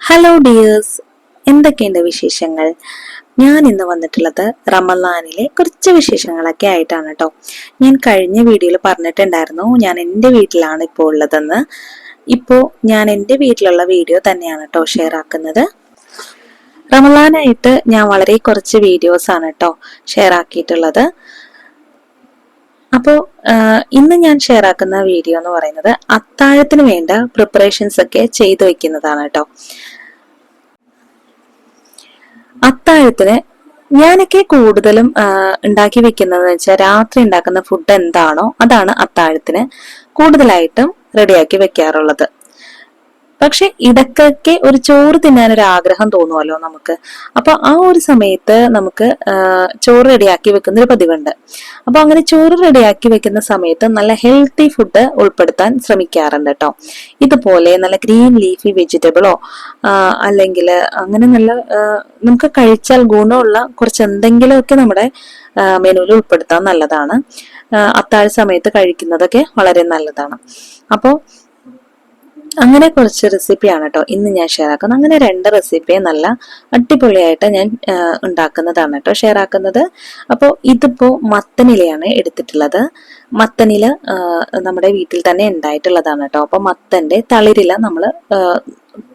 Hello dears എന്തൊക്കെയുണ്ട് വിശേഷങ്ങൾ? ഞാൻ ഇന്ന് വന്നിട്ടുള്ളത് റമലാനിലെ കുറച്ച് വിശേഷങ്ങളൊക്കെ ആയിട്ടാണ് കേട്ടോ. ഞാൻ കഴിഞ്ഞ വീഡിയോയിൽ പറഞ്ഞിട്ടുണ്ടായിരുന്നു ഞാൻ എന്റെ വീട്ടിലാണ് ഇപ്പോൾ ഉള്ളതെന്ന്. ഇപ്പോൾ ഞാൻ എന്റെ വീട്ടിലുള്ള വീഡിയോ തന്നെയാണ് കേട്ടോ ഷെയർ ആക്കുന്നത്. റമലാനായിട്ട് ഞാൻ വളരെ കുറച്ച് വീഡിയോസ് ആണ് കേട്ടോ ഷെയർ ആക്കിയിട്ടുള്ളത്. അപ്പോൾ ഇന്ന് ഞാൻ ഷെയർ ആക്കുന്ന വീഡിയോ എന്ന് പറയുന്നത് അത്താഴത്തിന് വേണ്ട പ്രിപ്പറേഷൻസ് ഒക്കെ ചെയ്തു വെക്കുന്നതാണ് കേട്ടോ. അത്താഴത്തിന് ഞാനൊക്കെ കൂടുതലും ഉണ്ടാക്കി വെക്കുന്നത് വെച്ചാൽ രാത്രി ഉണ്ടാക്കുന്ന ഫുഡ് എന്താണോ അതാണ് അത്താഴത്തിന് കൂടുതലായിട്ടും റെഡിയാക്കി വെക്കാറുള്ളത്. പക്ഷെ ഇടയ്ക്കൊക്കെ ഒരു ചോറ് തിന്നാൻ ഒരു ആഗ്രഹം തോന്നുമല്ലോ നമുക്ക്. അപ്പൊ ആ ഒരു സമയത്ത് നമുക്ക് ചോറ് റെഡിയാക്കി വെക്കുന്ന ഒരു പതിവുണ്ട്. അപ്പൊ അങ്ങനെ ചോറ് റെഡിയാക്കി വെക്കുന്ന സമയത്ത് നല്ല ഹെൽത്തി ഫുഡ് ഉൾപ്പെടുത്താൻ ശ്രമിക്കാറുണ്ട് കേട്ടോ ഇതുപോലെ നല്ല ഗ്രീൻ ലീഫി വെജിറ്റബിളോ അല്ലെങ്കിൽ അങ്ങനെ നല്ല നമുക്ക് കഴിച്ചാൽ ഗുണമുള്ള കുറച്ച് എന്തെങ്കിലുമൊക്കെ നമ്മുടെ മെനുവിൽ ഉൾപ്പെടുത്താൻ നല്ലതാണ്. അത്താഴ സമയത്ത് കഴിക്കുന്നതൊക്കെ വളരെ നല്ലതാണ്. അപ്പോൾ അങ്ങനെ കുറച്ച് റെസിപ്പിയാണ് കേട്ടോ ഇന്ന് ഞാൻ ഷെയർ ആക്കുന്നത്. അങ്ങനെ രണ്ട് റെസിപ്പി നല്ല അടിപൊളിയായിട്ട് ഞാൻ ഉണ്ടാക്കുന്നതാണ് കേട്ടോ ഷെയർ ആക്കുന്നത്. അപ്പോൾ ഇതിപ്പോൾ മത്തനിലയാണ് എടുത്തിട്ടുള്ളത്. മത്തനില നമ്മുടെ വീട്ടിൽ തന്നെ ഉണ്ടായിട്ടുള്ളതാണ് കേട്ടോ അപ്പോൾ മത്തന്റെ തളിരില നമ്മൾ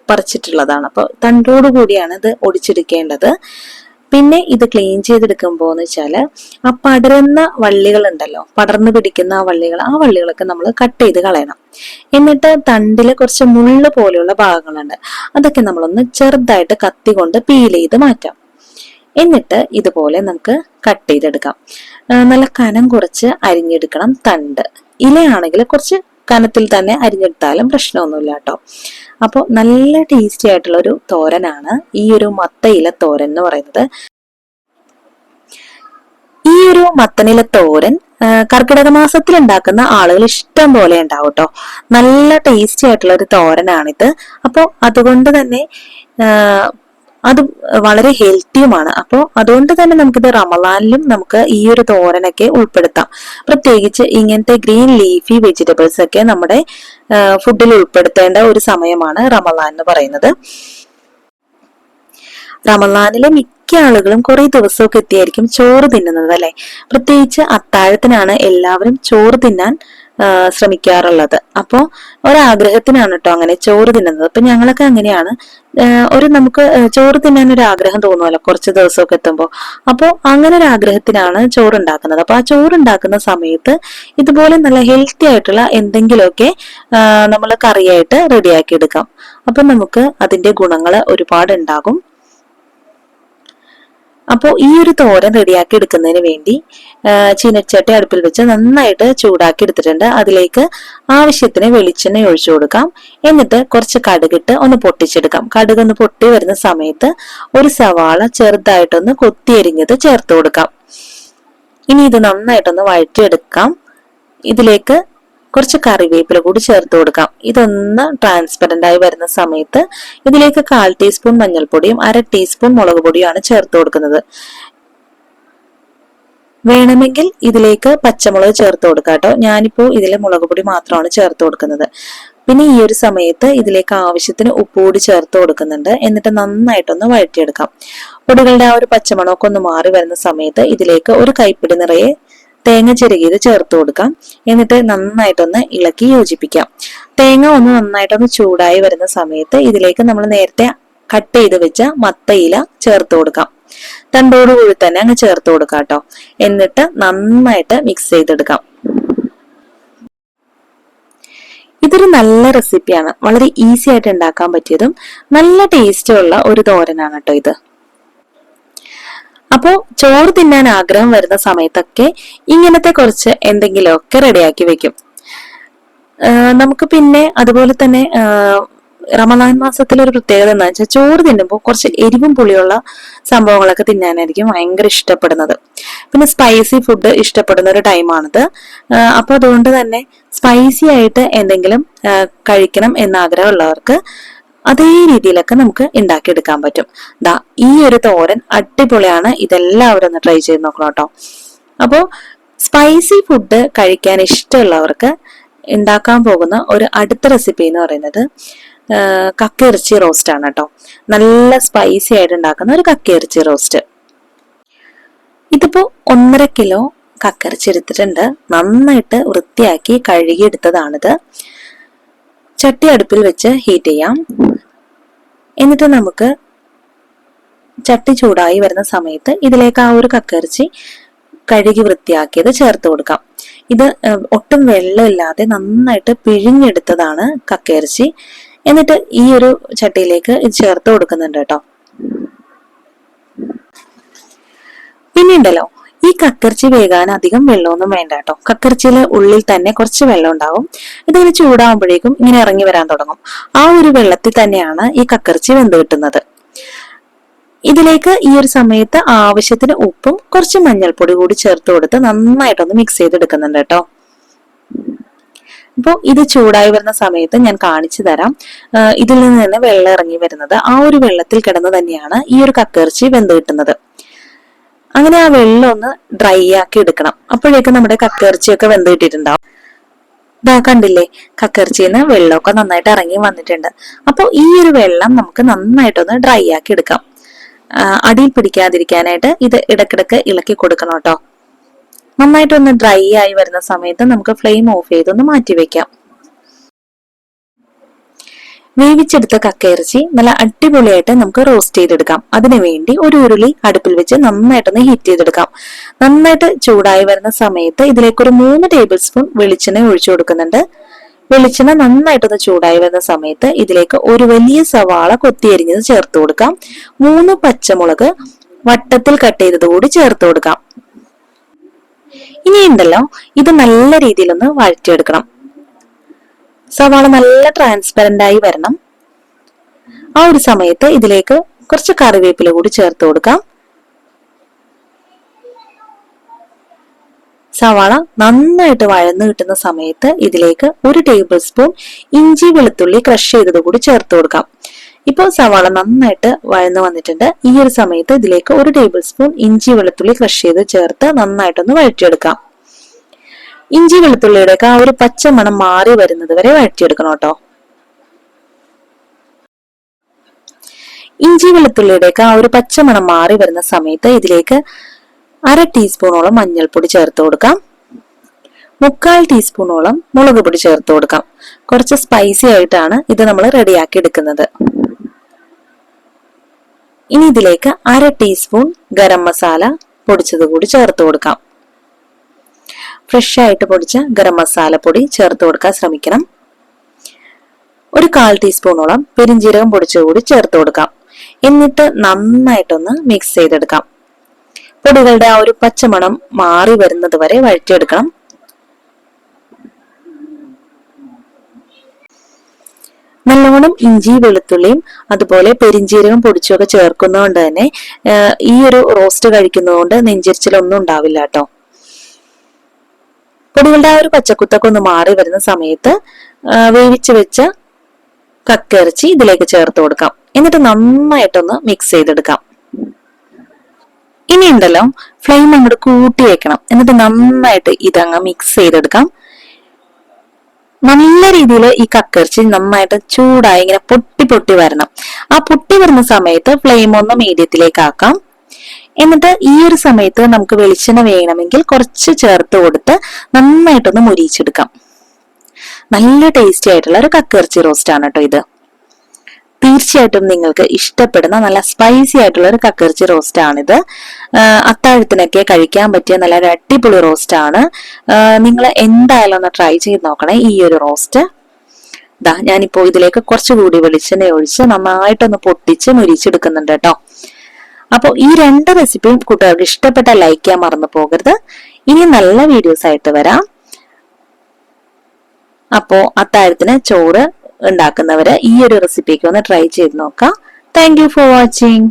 പറിച്ചിട്ടുള്ളതാണ്. അപ്പോൾ തണ്ടോട് കൂടിയാണ് ഇത് ഒടിച്ചെടുക്കേണ്ടത്. പിന്നെ ഇത് ക്ലീൻ ചെയ്തെടുക്കുമ്പോൾ എന്ന് വെച്ചാൽ ആ പടരുന്ന വള്ളികൾ ഉണ്ടല്ലോ പടർന്നു പിടിക്കുന്ന ആ വള്ളികൾ ആ വള്ളികളൊക്കെ നമ്മൾ കട്ട് ചെയ്ത് കളയണം. എന്നിട്ട് തണ്ടിൽ കുറച്ച് മുള്ള് പോലെയുള്ള ഭാഗങ്ങളുണ്ട് അതൊക്കെ നമ്മളൊന്ന് ചെറുതായിട്ട് കത്തി കൊണ്ട് പീൽ ചെയ്ത് മാറ്റാം. എന്നിട്ട് ഇതുപോലെ നമുക്ക് കട്ട് ചെയ്തെടുക്കാം. നല്ല കനം കുറച്ച് അരിഞ്ഞെടുക്കണം തണ്ട്. ഇലയാണെങ്കിൽ കുറച്ച് കനത്തിൽ തന്നെ അരിഞ്ഞെടുത്താലും പ്രശ്നമൊന്നുമില്ല കേട്ടോ. അപ്പോൾ നല്ല ടേസ്റ്റി ആയിട്ടുള്ള ഒരു തോരനാണ് ഈ ഒരു മത്തയില തോരൻ എന്ന് പറയുന്നത്. ഈ ഒരു മത്തനില തോരൻ കർക്കിടക മാസത്തിൽ ഉണ്ടാക്കുന്ന ആളുകൾ ഇഷ്ടം പോലെ ഉണ്ടാവും കേട്ടോ നല്ല ടേസ്റ്റി ആയിട്ടുള്ള ഒരു തോരനാണിത്. അപ്പോൾ അതുകൊണ്ട് തന്നെ അത് വളരെ ഹെൽത്തിയുമാണ്. അപ്പോൾ അതുകൊണ്ട് തന്നെ നമുക്കിത് റമലാനിലും നമുക്ക് ഈ ഒരു തോരനൊക്കെ ഉൾപ്പെടുത്താം. പ്രത്യേകിച്ച് ഇങ്ങനത്തെ ഗ്രീൻ ലീഫി വെജിറ്റബിൾസ് ഒക്കെ നമ്മുടെ ഫുഡിൽ ഉൾപ്പെടുത്തേണ്ട ഒരു സമയമാണ് റമലാൻ എന്ന് പറയുന്നത്. റമലാനിലെ മിക്ക ആളുകളും കുറെ ദിവസമൊക്കെ എത്തിയായിരിക്കും ചോറ് തിന്നുന്നത് അല്ലെ? പ്രത്യേകിച്ച് അത്താഴത്തിനാണ് എല്ലാവരും ചോറ് തിന്നാൻ ശ്രമിക്കാറുള്ളത്. അപ്പോ ഒരാഗ്രഹത്തിനാണ് കേട്ടോ അങ്ങനെ ചോറ് തിന്നുന്നത്. അപ്പൊ ഞങ്ങളൊക്കെ അങ്ങനെയാണ്. ഒരു നമുക്ക് ചോറ് തിന്നാൻ ഒരു ആഗ്രഹം തോന്നുമല്ലോ കുറച്ച് ദിവസമൊക്കെ എത്തുമ്പോൾ അപ്പോൾ അങ്ങനെ ഒരു ആഗ്രഹത്തിനാണ് ചോറ് ഉണ്ടാക്കുന്നത് അപ്പൊ ആ ചോറ് ഉണ്ടാക്കുന്ന സമയത്ത് ഇതുപോലെ നല്ല ഹെൽത്തി ആയിട്ടുള്ള എന്തെങ്കിലുമൊക്കെ നമ്മൾ കറിയായിട്ട് റെഡിയാക്കി എടുക്കാം അപ്പൊ നമുക്ക് അതിന്റെ ഗുണങ്ങൾ ഒരുപാട് ഉണ്ടാകും അപ്പോൾ ഈ ഒരു തോരൻ റെഡിയാക്കി എടുക്കുന്നതിന് വേണ്ടി ചീനച്ചട്ടി അടുപ്പിൽ വെച്ച് നന്നായിട്ട് ചൂടാക്കി എടുത്തിട്ടുണ്ട്. അതിലേക്ക് ആവശ്യത്തിന് വെളിച്ചെണ്ണ ഒഴിച്ചു കൊടുക്കാം. എന്നിട്ട് കുറച്ച് കടുകിട്ട് ഒന്ന് പൊട്ടിച്ചെടുക്കാം. കടുക് ഒന്ന് പൊട്ടി വരുന്ന സമയത്ത് ഒരു സവാള ചെറുതായിട്ടൊന്ന് കൊത്തിയരിഞ്ഞത് ചേർത്ത് കൊടുക്കാം. ഇനി ഇത് നന്നായിട്ടൊന്ന് വഴറ്റിയെടുക്കാം. ഇതിലേക്ക് കുറച്ച് കറിവേപ്പില കൂടി ചേർത്ത് കൊടുക്കാം. ഇതൊന്ന് ട്രാൻസ്പെറന്റ് ആയി വരുന്ന സമയത്ത് ഇതിലേക്ക് കാൽ ടീസ്പൂൺ മഞ്ഞൾപ്പൊടിയും അര ടീസ്പൂൺ മുളക് പൊടിയുമാണ് ചേർത്ത് കൊടുക്കുന്നത്. വേണമെങ്കിൽ ഇതിലേക്ക് പച്ചമുളക് ചേർത്ത് കൊടുക്കാം കേട്ടോ. ഞാനിപ്പോ ഇതിൽ മുളക് പൊടി മാത്രമാണ് ചേർത്ത് കൊടുക്കുന്നത്. പിന്നെ ഈ ഒരു സമയത്ത് ഇതിലേക്ക് ആവശ്യത്തിന് ഉപ്പ് കൂടി ചേർത്ത് കൊടുക്കുന്നുണ്ട്. എന്നിട്ട് നന്നായിട്ടൊന്ന് വഴറ്റിയെടുക്കാം. പൊടികളുടെ ആ ഒരു പച്ചമണമൊക്കെ ഒന്ന് മാറി വരുന്ന സമയത്ത് ഇതിലേക്ക് ഒരു കൈപ്പിടി നിറയെ തേങ്ങ ചിരകിയത് ചേർത്ത് കൊടുക്കാം. എന്നിട്ട് നന്നായിട്ടൊന്ന് ഇളക്കി യോജിപ്പിക്കാം. തേങ്ങ ഒന്ന് നന്നായിട്ടൊന്ന് ചൂടായി വരുന്ന സമയത്ത് ഇതിലേക്ക് നമ്മൾ നേരത്തെ കട്ട് ചെയ്ത് വെച്ച മത്തയില ചേർത്ത് കൊടുക്കാം. തണ്ടോടുകൂടി തന്നെ അങ്ങ് ചേർത്ത് കൊടുക്കാം കേട്ടോ. എന്നിട്ട് നന്നായിട്ട് മിക്സ് ചെയ്തെടുക്കാം. ഇതൊരു നല്ല റെസിപ്പിയാണ് വളരെ ഈസി ആയിട്ട് ഉണ്ടാക്കാൻ പറ്റിയതും നല്ല ടേസ്റ്റുള്ള ഒരു തോരനാണ് കേട്ടോ ഇത്. അപ്പോ ചോറ് തിന്നാൻ ആഗ്രഹം വരുന്ന സമയത്തൊക്കെ ഇങ്ങനത്തെ കുറച്ച് എന്തെങ്കിലുമൊക്കെ റെഡിയാക്കി വെക്കും. നമുക്ക് പിന്നെ അതുപോലെ തന്നെ റമദാൻ മാസത്തിലെ ഒരു പ്രത്യേകത എന്താ വെച്ചാൽ ചോറ് തിന്നുമ്പോൾ കുറച്ച് എരിവും പുളിയുള്ള സംഭവങ്ങളൊക്കെ തിന്നാനായിരിക്കും ഭയങ്കര ഇഷ്ടപ്പെടുന്നത്. പിന്നെ സ്പൈസി ഫുഡ് ഇഷ്ടപ്പെടുന്ന ഒരു ടൈമാണിത് അപ്പോൾ അപ്പൊ അതുകൊണ്ട് തന്നെ സ്പൈസി ആയിട്ട് എന്തെങ്കിലും കഴിക്കണം എന്ന ആഗ്രഹമുള്ളവർക്ക് അതേ രീതിയിലൊക്കെ നമുക്ക് ഉണ്ടാക്കിയെടുക്കാൻ പറ്റും. ദാ ഈ ഒരു തോരൻ അടിപൊളിയാണ്. ഇതെല്ലാവരും ഒന്ന് ട്രൈ ചെയ്ത് നോക്കണം കേട്ടോ. അപ്പോൾ സ്പൈസി ഫുഡ് കഴിക്കാൻ ഇഷ്ടമുള്ളവർക്ക് ഉണ്ടാക്കാൻ പോകുന്ന ഒരു അടുത്ത റെസിപ്പി എന്ന് പറയുന്നത് കക്കയിറച്ചി റോസ്റ്റ് ആണ് കേട്ടോ. നല്ല സ്പൈസി ആയിട്ട് ഉണ്ടാക്കുന്ന ഒരു കക്കയിറച്ചി റോസ്റ്റ് ഇതിപ്പോ ഒന്നര കിലോ കക്കയിറച്ചി എടുത്തിട്ടുണ്ട്. നന്നായിട്ട് വൃത്തിയാക്കി കഴുകിയെടുത്തതാണിത്. ചട്ടി അടുപ്പിൽ വെച്ച് ഹീറ്റ് ചെയ്യാം. എന്നിട്ട് നമുക്ക് ചട്ടി ചൂടായി വരുന്ന സമയത്ത് ഇതിലേക്ക് ആ ഒരു കക്കരിച്ചി കഴുകി വൃത്തിയാക്കിയത് ചേർത്ത് കൊടുക്കാം. ഇത് ഒട്ടും വെള്ളമില്ലാതെ നന്നായിട്ട് പിഴിഞ്ഞെടുത്തതാണ് കക്കയിറച്ചി. എന്നിട്ട് ഈ ഒരു ചട്ടിയിലേക്ക് ഇത് ചേർത്ത് കൊടുക്കുന്നുണ്ട് കേട്ടോ. പിന്നെയുണ്ടല്ലോ ഈ കക്കർച്ചി വേകാൻ അധികം വെള്ളമൊന്നും വേണ്ട കേട്ടോ. കക്കർച്ചിയിലെ ഉള്ളിൽ തന്നെ കുറച്ച് വെള്ളം ഉണ്ടാവും. ഇതിങ്ങനെ ചൂടാവുമ്പോഴേക്കും ഇങ്ങനെ ഇറങ്ങി വരാൻ തുടങ്ങും. ആ ഒരു വെള്ളത്തിൽ തന്നെയാണ് ഈ കക്കർച്ചി വെന്ത് കിട്ടുന്നത്. ഇതിലേക്ക് ഈ ഒരു സമയത്ത് ആവശ്യത്തിന് ഉപ്പും കുറച്ച് മഞ്ഞൾപ്പൊടി കൂടി ചേർത്ത് കൊടുത്ത് നന്നായിട്ടൊന്ന് മിക്സ് ചെയ്തെടുക്കുന്നുണ്ട് കേട്ടോ. അപ്പോൾ ഇത് ചൂടായി വരുന്ന സമയത്ത് ഞാൻ കാണിച്ചു തരാം. ഇതിൽ നിന്ന് തന്നെ വെള്ളം ഇറങ്ങി വരുന്നത് ആ ഒരു വെള്ളത്തിൽ കിടന്ന് തന്നെയാണ് ഈ ഒരു കക്കേർച്ചി വെന്ത് കിട്ടുന്നത്. അങ്ങനെ ആ വെള്ളം ഒന്ന് ഡ്രൈ ആക്കി എടുക്കണം. അപ്പോഴേക്കും നമ്മുടെ കക്കിറച്ചിയൊക്കെ വെന്ത് കിട്ടിയിട്ടുണ്ടാവും ഇതാ കണ്ടില്ലേ? കക്കയിറച്ചിന്ന് വെള്ളമൊക്കെ നന്നായിട്ട് ഇറങ്ങി വന്നിട്ടുണ്ട്. അപ്പോൾ ഈ ഒരു വെള്ളം നമുക്ക് നന്നായിട്ടൊന്ന് ഡ്രൈ ആക്കി എടുക്കാം. അടിയിൽ പിടിക്കാതിരിക്കാനായിട്ട് ഇത് ഇടക്കിടക്ക് ഇളക്കി കൊടുക്കണം കേട്ടോ. നന്നായിട്ടൊന്ന് ഡ്രൈ ആയി വരുന്ന സമയത്ത് നമുക്ക് ഫ്ലെയിം ഓഫ് ചെയ്തൊന്ന് മാറ്റി വെക്കാം. വേവിച്ചെടുത്ത കക്കയിറച്ചി നല്ല അടിപൊളിയായിട്ട് നമുക്ക് റോസ്റ്റ് ചെയ്തെടുക്കാം. അതിനു വേണ്ടി ഒരു ഉരുളി അടുപ്പിൽ വെച്ച് നന്നായിട്ടൊന്ന് ഹീറ്റ് ചെയ്തെടുക്കാം. നന്നായിട്ട് ചൂടായി വരുന്ന സമയത്ത് ഇതിലേക്ക് ഒരു മൂന്ന് ടേബിൾ സ്പൂൺ വെളിച്ചെണ്ണ ഒഴിച്ചു കൊടുക്കുന്നുണ്ട്. വെളിച്ചെണ്ണ നന്നായിട്ടൊന്ന് ചൂടായി വരുന്ന സമയത്ത് ഇതിലേക്ക് ഒരു വലിയ സവാള കൊത്തിയരിഞ്ഞത് ചേർത്ത് കൊടുക്കാം. മൂന്ന് പച്ചമുളക് വട്ടത്തിൽ കട്ട് ചെയ്തത് കൂടി ചേർത്ത് കൊടുക്കാം. ഇനി ഉണ്ടല്ലോ ഇത് നല്ല രീതിയിലൊന്ന് വഴറ്റിയെടുക്കണം. സവാള നല്ല ട്രാൻസ്പെറന്റ് ആയി വരണം. ആ ഒരു സമയത്ത് ഇതിലേക്ക് കുറച്ച് കറിവേപ്പില കൂടി ചേർത്ത് കൊടുക്കാം. സവാള നന്നായിട്ട് വഴന്ന് കിട്ടുന്ന സമയത്ത് ഇതിലേക്ക് ഒരു ടേബിൾ സ്പൂൺ ഇഞ്ചി വെളുത്തുള്ളി ക്രഷ് ചെയ്തത് കൂടി ചേർത്ത് കൊടുക്കാം. ഇപ്പോൾ സവാള നന്നായിട്ട് വഴന്ന് വന്നിട്ടുണ്ട്. ഈ ഒരു സമയത്ത് ഇതിലേക്ക് ഒരു ടേബിൾ സ്പൂൺ ഇഞ്ചി വെളുത്തുള്ളി ക്രഷ് ചെയ്ത് ചേർത്ത് നന്നായിട്ടൊന്ന് വഴറ്റിയെടുക്കാം. ഇഞ്ചി വെളുത്തുള്ളിയുടെ ആ ഒരു പച്ച മണം മാറി വരുന്നത് വരെ വഴറ്റിയെടുക്കണം കേട്ടോ. ഇഞ്ചി വെളുത്തുള്ളിയുടെ ആ ഒരു പച്ച മണം മാറി വരുന്ന സമയത്ത് ഇതിലേക്ക് അര ടീസ്പൂണോളം മഞ്ഞൾപ്പൊടി ചേർത്ത് കൊടുക്കാം. മുക്കാൽ ടീസ്പൂണോളം മുളക് പൊടി ചേർത്ത് കൊടുക്കാം. കുറച്ച് സ്പൈസി ആയിട്ടാണ് ഇത് നമ്മൾ റെഡിയാക്കി എടുക്കുന്നത്. ഇനി ഇതിലേക്ക് അര ടീസ്പൂൺ ഗരം മസാല പൊടിച്ചത് കൂടി ചേർത്ത് കൊടുക്കാം. ഫ്രഷ് ആയിട്ട് പൊടിച്ച ഗരം മസാല പൊടി ചേർത്ത് കൊടുക്കാൻ ശ്രമിക്കണം. ഒരു കാൽ ടീസ്പൂണോളം പെരിഞ്ചീരകം പൊടിച്ചുകൂടി ചേർത്ത് കൊടുക്കാം. എന്നിട്ട് നന്നായിട്ടൊന്ന് മിക്സ് ചെയ്തെടുക്കാം. പൊടികളുടെ ആ ഒരു പച്ചമണം മാറി വരുന്നത് വരെ വഴറ്റിയെടുക്കണം. നല്ലോണം ഇഞ്ചി വെളുത്തുള്ളിയും അതുപോലെ പെരിഞ്ചീരകം പൊടിച്ചൊക്കെ ചേർക്കുന്നതുകൊണ്ട് തന്നെ ഈ ഒരു റോസ്റ്റ് കഴിക്കുന്നതുകൊണ്ട് നെഞ്ചരിച്ചിലൊന്നും ഉണ്ടാവില്ല കേട്ടോ. പൊടികളുടെ ആ ഒരു പച്ചക്കുത്തൊക്കെ ഒന്ന് മാറി വരുന്ന സമയത്ത് വേവിച്ച് വെച്ച കക്കിറച്ചി ഇതിലേക്ക് ചേർത്ത് കൊടുക്കാം. എന്നിട്ട് നന്നായിട്ടൊന്ന് മിക്സ് ചെയ്തെടുക്കാം. ഇനി ഉണ്ടല്ലോ ഫ്ലെയിം അങ്ങോട്ട് കൂട്ടി വെക്കണം. എന്നിട്ട് നന്നായിട്ട് ഇതങ്ങ് മിക്സ് ചെയ്തെടുക്കാം. നല്ല രീതിയിൽ ഈ കക്കിറച്ചി നന്നായിട്ട് ചൂടായി ഇങ്ങനെ പൊട്ടി പൊട്ടി വരണം. ആ പൊട്ടി വരുന്ന സമയത്ത് ഫ്ലെയിം ഒന്ന് മീഡിയത്തിലേക്ക് ആക്കാം. എന്നിട്ട് ഈ ഒരു സമയത്ത് നമുക്ക് വെളിച്ചെണ്ണ വേണമെങ്കിൽ കുറച്ച് ചേർത്ത് കൊടുത്ത് നന്നായിട്ടൊന്ന് മുരിച്ചെടുക്കാം നല്ല ടേസ്റ്റി ആയിട്ടുള്ള ഒരു കക്കിറച്ചി റോസ്റ്റ് ആണ് കേട്ടോ ഇത്. തീർച്ചയായിട്ടും നിങ്ങൾക്ക് ഇഷ്ടപ്പെടുന്ന നല്ല സ്പൈസി ആയിട്ടുള്ള ഒരു കക്കിറച്ചി റോസ്റ്റ് ആണിത്. അത്താഴത്തിനൊക്കെ കഴിക്കാൻ പറ്റിയ നല്ല ഒരു അടിപൊളി റോസ്റ്റ് ആണ്. നിങ്ങൾ എന്തായാലും ഒന്ന് ട്രൈ ചെയ്ത് നോക്കണേ ഈ ഒരു റോസ്റ്റ് ദാ ഞാനിപ്പോ ഇതിലേക്ക് കുറച്ചുകൂടി വെളിച്ചെണ്ണ ഒഴിച്ച് നന്നായിട്ടൊന്ന് പൊട്ടിച്ച് മുരിച്ചെടുക്കുന്നുണ്ട് കേട്ടോ അപ്പോൾ ഈ രണ്ട് റെസിപ്പിയും കൂട്ടുകാർക്ക് ഇഷ്ടപ്പെട്ട ലൈക്ക് ചെയ്യാൻ മറന്നു പോകരുത്. ഇനി നല്ല വീഡിയോസ് ആയിട്ട് വരാം. അപ്പോൾ അത്താഴത്തിന് ചോറ് ഉണ്ടാക്കുന്നവര് ഈ ഒരു റെസിപ്പിക്ക് ഒന്ന് ട്രൈ ചെയ്ത് നോക്കാം. Thank for watching